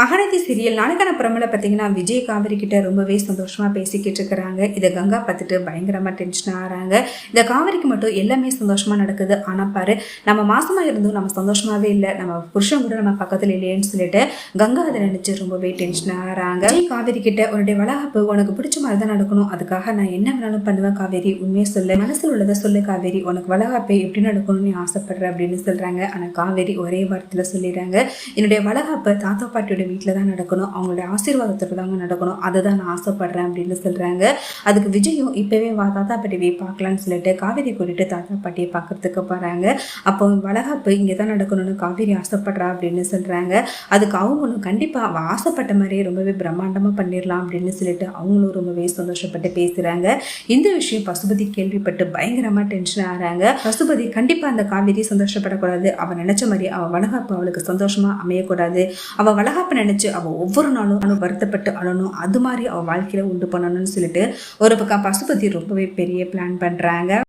மகனதி serial நாளைக்கான பார்த்தீங்கன்னா விஜய் காவிரி கிட்ட ரொம்பவே சந்தோஷமா பேசிக்கிட்டு இருக்கிறாங்க. இதை கங்கா பார்த்துட்டு பயங்கரமா டென்ஷன் ஆகிறாங்க. இந்த காவிரிக்கு மட்டும் எல்லாமே சந்தோஷமா நடக்குது. ஆனா பாரு நம்ம மாசமா இருந்தும் நம்ம சந்தோஷமாவே இல்லை. நம்ம புருஷன் கூட நம்ம பக்கத்துல இல்லையேன்னு சொல்லிட்டு கங்கா அதை நினைச்சு ரொம்பவே டென்ஷன் ஆகிறாங்க. விஜய் காவிரி கிட்ட உன்னுடைய வளகாப்பு உனக்கு பிடிச்ச மாதிரி தான் நடக்கணும். அதுக்காக நான் என்ன வேணாலும் பண்ணுவேன் காவேரி உண்மையை சொல்லு. மனசில் உள்ளதை சொல்லு காவேரி. உனக்கு வளகாப்பு எப்படி நடக்கணும்னு நீ ஆசைப்படுற அப்படின்னு சொல்றாங்க. ஆனா காவேரி ஒரே வார்த்தையில சொல்லிடுறாங்க. என்னுடைய வளகாப்பு தாத்தா பாட்டியோட வீட்டில் தான் நடக்கணும். அவங்களுடைய ஆசீர்வாதத்தோட தாங்க நடக்கணும். அதை தான் நான் ஆசைப்படுறேன் அப்படின்னு சொல்கிறாங்க அதுக்கு விஜயும் இப்போவே வா தாத்தா பாட்டியை பார்க்கலான்னு சொல்லிட்டு காவேரி கூட்டிட்டு தாத்தா பாட்டியை பார்க்கறதுக்கு போகிறாங்க அப்போ வளகாப்பு இங்கே தான் நடக்கணும்னு காவேரி ஆசைப்படுறா அப்படின்னு சொல்கிறாங்க அதுக்கு அவங்களும் கண்டிப்பாக அவள் ஆசைப்பட்ட மாதிரியே ரொம்பவே பிரம்மாண்டமாக பண்ணிடலாம் அப்படின்னு சொல்லிட்டு அவங்களும் ரொம்பவே சந்தோஷப்பட்டு பேசுகிறாங்க இந்த விஷயம் பசுபதி கேள்விப்பட்டு பயங்கரமாக டென்ஷன் ஆகிறாங்க. பசுபதி கண்டிப்பாக அந்த காவேரி சந்தோஷப்படக்கூடாது. அவள் நினச்ச மாதிரி அவள் வளகாப்பு அவளுக்கு சந்தோஷமாக அமையக்கூடாது. அவள் வளகாப்பு நினச்சி அவள் ஒவ்வொரு நாளும் அவனும் வருத்தப்பட்டு அழணும். அது மாதிரி அவள் வாழ்க்கையில் உண்டு பண்ணணும்னு சொல்லிட்டு ஒரு பக்கம் பசுபதி ரொம்பவே பெரிய பிளான் பண்ணுறாங்க